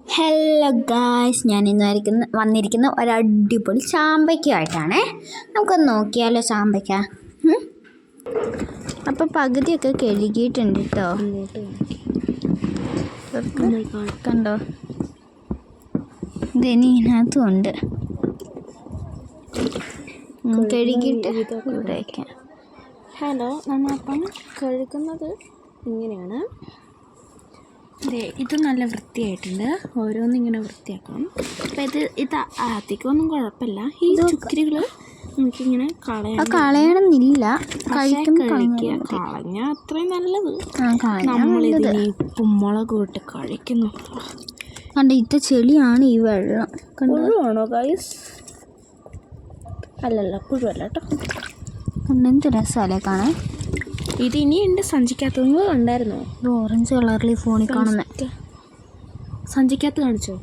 Hello guys ഞാൻ ഇന്ന് വരയ്ക്കുന്ന വന്നിരിക്കുന്ന ഒരു അടിപൊളി നമുക്കൊന്ന് നോക്കിയാലോ ചാമ്പയ്ക്ക? അപ്പം പകുതിയൊക്കെ കഴുകിയിട്ടുണ്ട് കേട്ടോ കണ്ടോ? ഇതിനി ഇതിനകത്തും ഉണ്ട്. കഴുകിയിട്ട് ഹലോ നമ്മളപ്പം കഴുകുന്നത് ഇങ്ങനെയാണ്. ഇത് നല്ല വൃത്തിയായിട്ടുണ്ട്. ഓരോന്നും ഇങ്ങനെ വൃത്തിയാക്കണം. അപ്പം ഇത് ഇത് അധികമൊന്നും കുഴപ്പമില്ല. ഈ ചുക്കിരികൾ നമുക്കിങ്ങനെ കളയണം കളയണമെന്നില്ല. കളഞ്ഞ കഴിക്കുക. അത്രയും നല്ലത്. നമ്മളിതിന് ഉപ്പും മുളകും ഇട്ട് കഴിക്കുന്നു. കണ്ട ഇത്ത ചെളിയാണ് ഈ വെള്ളം. പുഴുവാണോ ഗൈസ് അല്ലല്ല പുഴുവല്ല കേട്ടോ. എന്ത് രസമല്ലേ കാണാൻ? ഇത് ഇനിയുണ്ട് സഞ്ചിക്കകത്തുനിന്ന് ഉണ്ടായിരുന്നോ ഇത് ഓറഞ്ച് കളറിൽ ഫോണിൽ കാണുന്നത് സഞ്ചിക്കകത്ത് കാണിച്ചോ?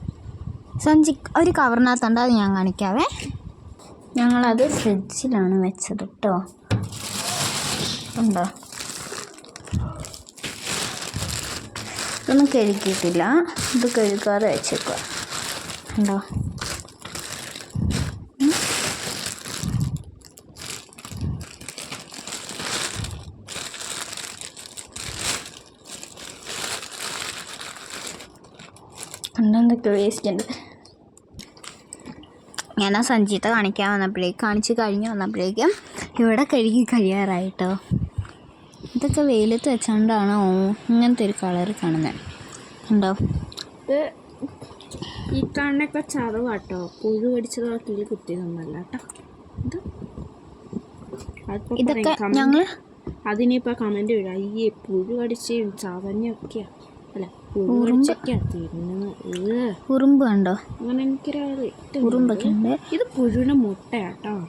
സഞ്ചി ഒരു കവറിനകത്തുണ്ട് അത് ഞാൻ കാണിക്കാവേ. ഞങ്ങളത് ഫ്രിഡ്ജിലാണ് വെച്ചത് കേട്ടോ ഉണ്ടോ? ഇതൊന്നും കഴുകിയിട്ടില്ല. ഇത് കഴുകാതെ വെച്ചേക്കുക ഉണ്ടോ? കണ്ടെന്തൊക്കെ വേസ്റ്റ് ഉണ്ട് ഞാൻ ആ സഞ്ചീത്ത കാണിക്കാൻ വന്നപ്പോഴേക്കും കാണിച്ച് കഴിഞ്ഞ് വന്നപ്പോഴേക്കും ഇവിടെ കഴുകി കഴിയാറായിട്ടോ. ഇതൊക്കെ വെയിലത്ത് വെച്ചുകൊണ്ടാണ് ഓ ഇങ്ങനത്തെ ഒരു കളർ കാണുന്നത് ഉണ്ടോ ഇത് ഈ കണ്ണൊക്കെ ചതവാട്ടോ. പുഴു കടിച്ചതോ കീഴിൽ കുത്തിയതൊന്നുമല്ല കേട്ടോ. ഇതൊക്കെ ഞങ്ങൾ അതിനിപ്പോ കമന്റ് വിടാം ഈ പുഴു കടിച്ച് ചതഞ്ഞൊക്കെയാ. ഉറുമ്പ്. കണ്ടോ ഉറുമ്പൊക്കെ ഉണ്ട് ഇത് പുഴുവിന്റെ മുട്ടയാട്ടോ.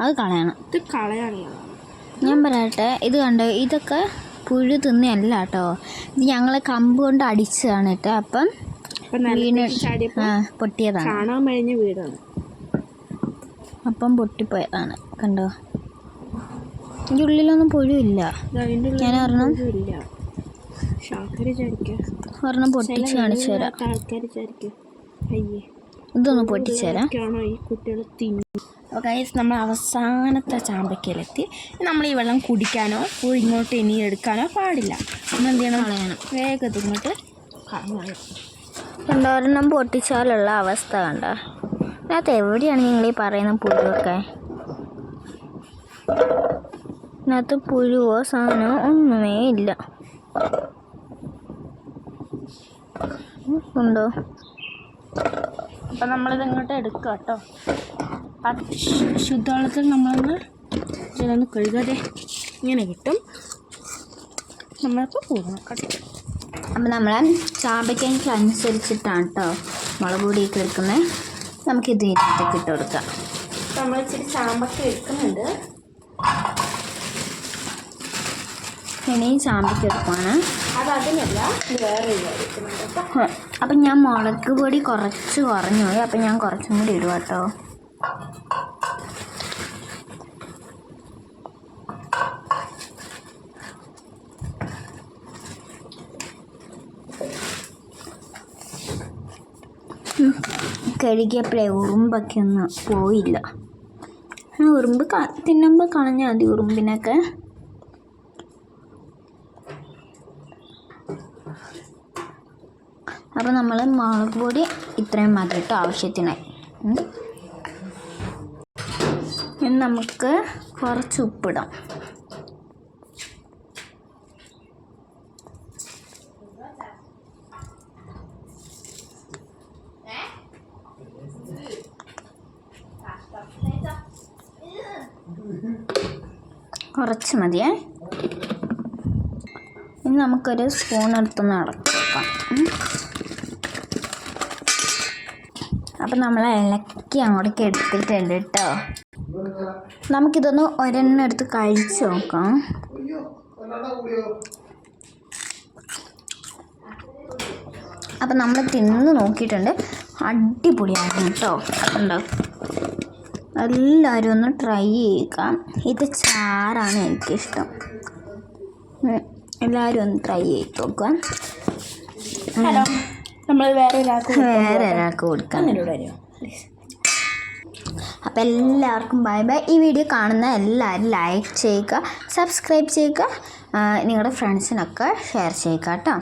അത് കളയണം. ഇത് കളയാനുള്ളതാണ്. ഞാൻ പറയട്ടെ ഇത് കണ്ടോ? ഇതൊക്കെ പുഴു തിന്നല്ല കേട്ടോ ഇത് ഞങ്ങൾ കമ്പ് കൊണ്ട് അടിച്ചതാണ് കേട്ടോ. അപ്പം ആ പൊട്ടിയതാണ്. വീടാണ്. അപ്പം പൊട്ടിപ്പോയതാണ്. കണ്ടോ? ഇതിന്റെ ഉള്ളിലൊന്നും പുഴുവില്ല. ഞാൻ ചാടിക്കുക ഒരെണ്ണം പൊട്ടിച്ച് കാണിച്ചു തരാം. ഇതൊന്ന് പൊട്ടിച്ചു തരാം. അപ്പോൾ നമ്മൾ അവസാനത്തെ ചാമ്പയ്ക്കയിലെത്തി നമ്മൾ ഈ വെള്ളം കുടിക്കാനോ ഇങ്ങോട്ട് ഇനി എടുക്കാനോ പാടില്ല. നമ്മൾ എന്ത് ചെയ്യണം? കളയണം. വേഗത്തിൽ ഇങ്ങോട്ട് കളയണം. പൊട്ടിച്ചാലുള്ള അവസ്ഥ കണ്ട? അതിനകത്ത് എവിടെയാണ് നിങ്ങൾ ഈ പറയുന്ന പുഴുവൊക്കെ? ഇതിനകത്ത് പുഴുവോ സാധനമോ ഒന്നുമേ ഇല്ല. ഉണ്ടോ? അപ്പം നമ്മളിത് ഇങ്ങോട്ട് എടുക്കുക കേട്ടോ ശുദ്ധവെള്ളത്തിൽ നമ്മളൊന്ന് ഇതിലൊന്ന് കഴുകാതെ ഇങ്ങനെ കിട്ടും. നമ്മളിപ്പോൾ പോകണം കേട്ടോ. അപ്പം നമ്മൾ ചാമ്പയ്ക്കയ്ക്ക് അനുസരിച്ചിട്ടാണ് കേട്ടോ മുളക് പൊടിയൊക്കെ എടുക്കുന്നത് നമുക്കിത് ഇതിനകത്തേക്ക് ഇട്ട് കൊടുക്കാം. നമ്മൾ ഇച്ചിരി ചാമ്പക്ക എടുക്കുന്നുണ്ട്. ഇനിയും ചാമ്പക്ക എടുക്കുവാണ്. അത് വേറെ അപ്പം ഞാൻ മുളക് പൊടി കുറച്ച് കുറഞ്ഞു പോയി. അപ്പം ഞാൻ കുറച്ചും കൂടി ഇടുക കേട്ടോ. കഴുകിയപ്പോഴേ ഉറുമ്പൊക്കെ ഒന്നും പോയില്ല. ഉറുമ്പ് തിന്നുമ്പോൾ കളഞ്ഞാൽ മതി ഉറുമ്പിനൊക്കെ. അപ്പോൾ നമ്മൾ മുളക് പൊടി ഇത്രയും മതി കേട്ടോ ആവശ്യത്തിനായി ഇനി നമുക്ക് കുറച്ച് ഉപ്പിടാം. കുറച്ച് മതിയേ. ഇനി നമുക്കൊരു സ്പൂൺ എടുത്തൊന്ന് ഇളക്കാം അപ്പം നമ്മൾ ഇളക്കി അങ്ങോട്ടേക്ക് എടുത്തിട്ടുണ്ട് കേട്ടോ നമുക്കിതൊന്ന് ഒരെണ്ണം എടുത്ത് കഴിച്ച് നോക്കാം. അപ്പം നമ്മൾ തിന്ന് നോക്കിയിട്ടുണ്ട്. അടിപൊളിയായിരുന്നു കേട്ടോ ഉണ്ടോ എല്ലാവരും ഒന്ന് ട്രൈ ചെയ്യുക ഇത് ചാറാണ് എനിക്കിഷ്ടം. എല്ലാവരും ഒന്ന് ട്രൈ ചെയ്ത് നോക്കുക ഹലോ. നമ്മൾ വേറെ ഒരാൾക്ക് വേറെ ഒരാൾക്ക് കൊടുക്കാം അങ്ങനെ ഇവിടെ വരുമോ അപ്പോൾ എല്ലാവർക്കും ബൈ ബൈ ഈ വീഡിയോ കാണുന്ന എല്ലാവരും ലൈക്ക് ചെയ്യുക സബ്സ്ക്രൈബ് ചെയ്യുക നിങ്ങളുടെ ഫ്രണ്ട്സിനൊക്കെ ഷെയർ ചെയ്യുക കേട്ടോ.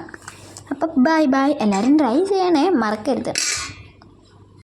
അപ്പോൾ ബൈ ബൈ എല്ലാവരും ട്രൈ ചെയ്യണേ. മറക്കരുത്.